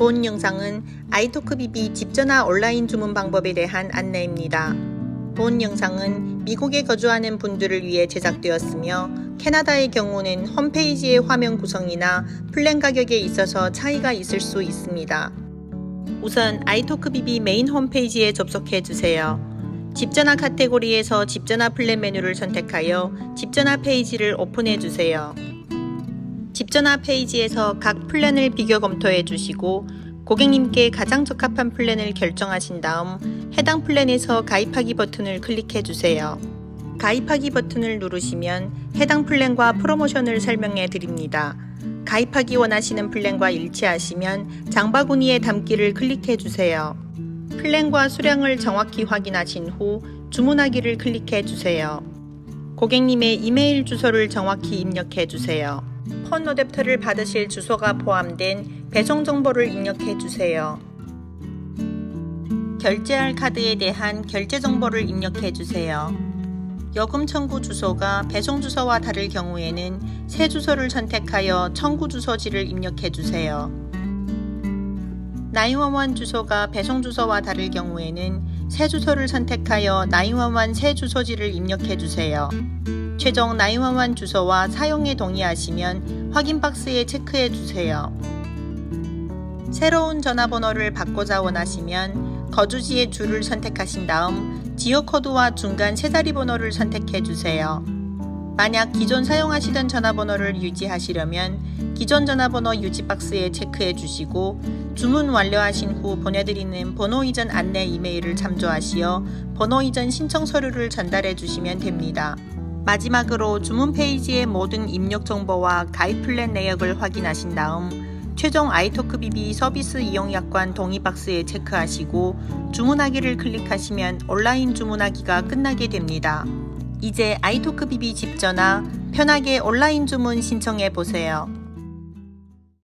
본 영상은 아이토크 비비 집전화 온라인 주문 방법에 대한 안내입니다. 본 영상은 미국에 거주하는 분들을 위해 제작되었으며 캐나다의 경우는 홈페이지의 화면 구성이나 플랜 가격에 있어서 차이가 있을 수 있습니다. 우선 아이토크 비비 메인 홈페이지에 접속해 주세요. 집전화 카테고리에서 집전화 플랜 메뉴를 선택하여 집전화 페이지를 오픈해 주세요. 집전화 페이지에서 각 플랜을 비교 검토해 주시고 고객님께 가장 적합한 플랜을 결정하신 다음 해당 플랜에서 가입하기 버튼을 클릭해 주세요. 가입하기 버튼을 누르시면 해당 플랜과 프로모션을 설명해 드립니다. 가입하기 원하시는 플랜과 일치하시면 장바구니에 담기를 클릭해 주세요. 플랜과 수량을 정확히 확인하신 후 주문하기를 클릭해 주세요. 고객님의 이메일 주소를 정확히 입력해 주세요. 폰 어댑터를 받으실 주소가 포함된 배송 정보를 입력해 주세요. 결제할 카드에 대한 결제 정보를 입력해 주세요. 요금 청구 주소가 배송 주소와 다를 경우에는 새 주소를 선택하여 청구 주소지를 입력해 주세요. 911 주소가 배송 주소와 다를 경우에는 새 주소를 선택하여 911새 주소지를 입력해 주세요. 최종 911 주소와 사용에 동의하시면 확인 박스에 체크해 주세요. 새로운 전화번호를 바꾸자 원하시면 거주지의 주를 선택하신 다음 지역 코드와 중간 세 자리 번호를 선택해 주세요. 만약 기존 사용하시던 전화번호를 유지하시려면 기존 전화번호 유지 박스에 체크해 주시고 주문 완료하신 후 보내드리는 번호 이전 안내 이메일을 참조하시어 번호 이전 신청 서류를 전달해 주시면 됩니다. 마지막으로 주문 페이지의 모든 입력 정보와 가입 플랜 내역을 확인하신 다음 최종 아이토크 비비 서비스 이용 약관 동의 박스에 체크하시고 주문하기를 클릭하시면 온라인 주문하기가 끝나게 됩니다. 이제 아이토크 비비 집 전화 편하게 온라인 주문 신청해 보세요.